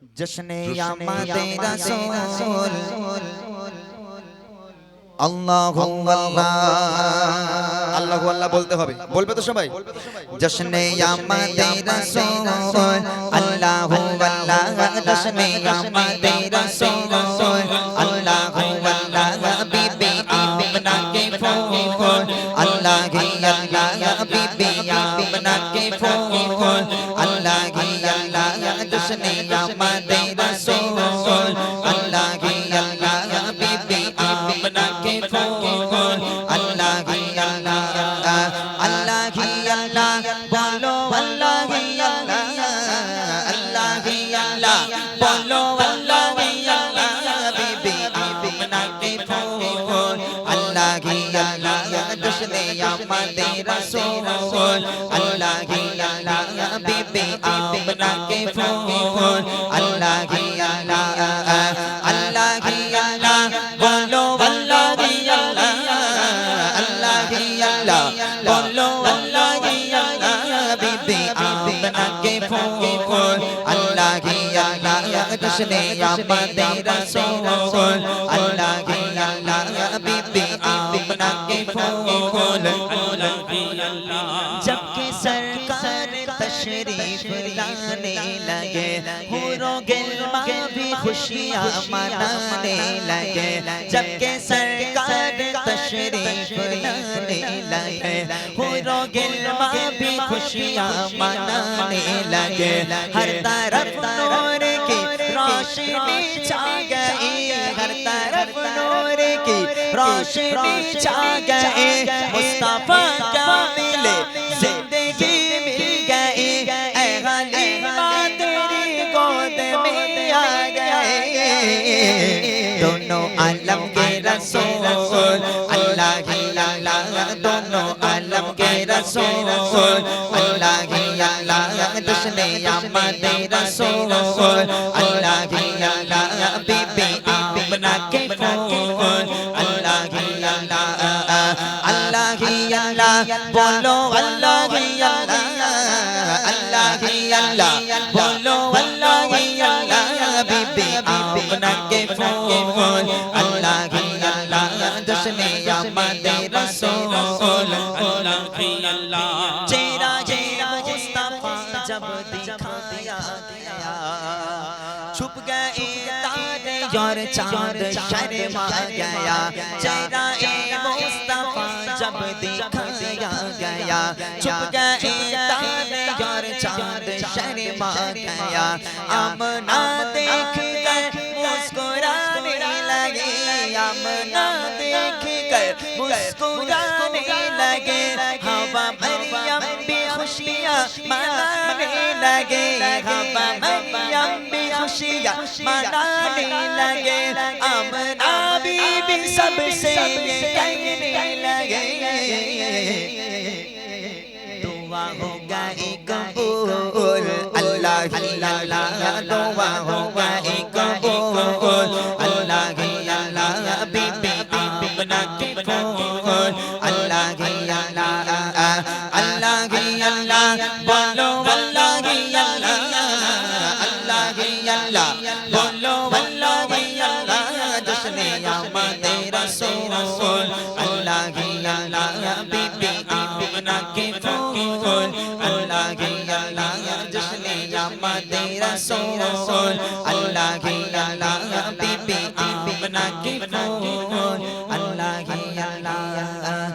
আমাদের রাসূল আল্লাহু আল্লাহ আল্লাহু আল্লাহ বলতে হবে। বলবে তো সবাই? জশনে আমাদের রাসূল আল্লাহু আল্লাহ জশনে আমাদের রাসূল আল্লাহু আল্লাহ বিবি আমনা কে ফোন আল্লাহ আল্লাহ বিবি আমনা কে ফোন আল্লাহ আল্লাহ জশনে আল্লাহ আল্লাহ আল্লাহ বলো আল্লাহ বিবি আমনা কে ফোন আল্লাহ আল্লাহ জশনে আমাদের রাসূল আল্লাহ আল্লাহ বিবি আমনা কে ফোন আল্লাহ আল্লাহ আল্লাহ আল্লাহ বলো আল্লাহ আল্লাহ আল্লাহ বলো अल्लाह लगे मनाने लगे जबकि सरकार तशरीफ़ लाने लगे भी खुशियाँ मनाने लगे हर तरफ़ रोशनी छा गई हर तरफ़ नूर की रोशनी छा गई। मुस्तफ़ा का मिले ज़िंदगी मिल गई। तेरी गोद में आ गए दोनों आलम के रसूल अल्लाह ही अल्लाह दोनों आलम के रसूल अल्लाह ही अल्लाह दुश्मने आमदे रसूल अल्लाह अल्लाह ही अल्लाह बोलो अल्लाह ही अल्लाह अल्लाह ही अल्लाह बोलो अल्लाह ही अल्लाह बीबी आमना के फूल अल्लाह ही अल्लाह दुश्मने आमदे रसूल अल्लाह ही अल्लाह चेहरा चेहरा मुस्तफा जब दिखाया गया छुप गए तारे और चांद शर्मा गया चेहरा ए मुस्तफा जब दिखाया गया छुप गए तारे चाँद शर्मा गया आमना देख कर मुस्कुराने लगे आमना देख कर मुस्कुराने लगे हवा मरियम भी मनाने लगे हवा मरियम भी मनाने लगे आमना बीबी सबसे Allah la doa hoga ek bol Allah la la bibi amna ki phol Allah la la Allah la bolo Allah la Allah la bolo phone আল্লাহ হি আল্লাহ বিবি আমনা কি ফোন আল্লাহ হি আল্লাহ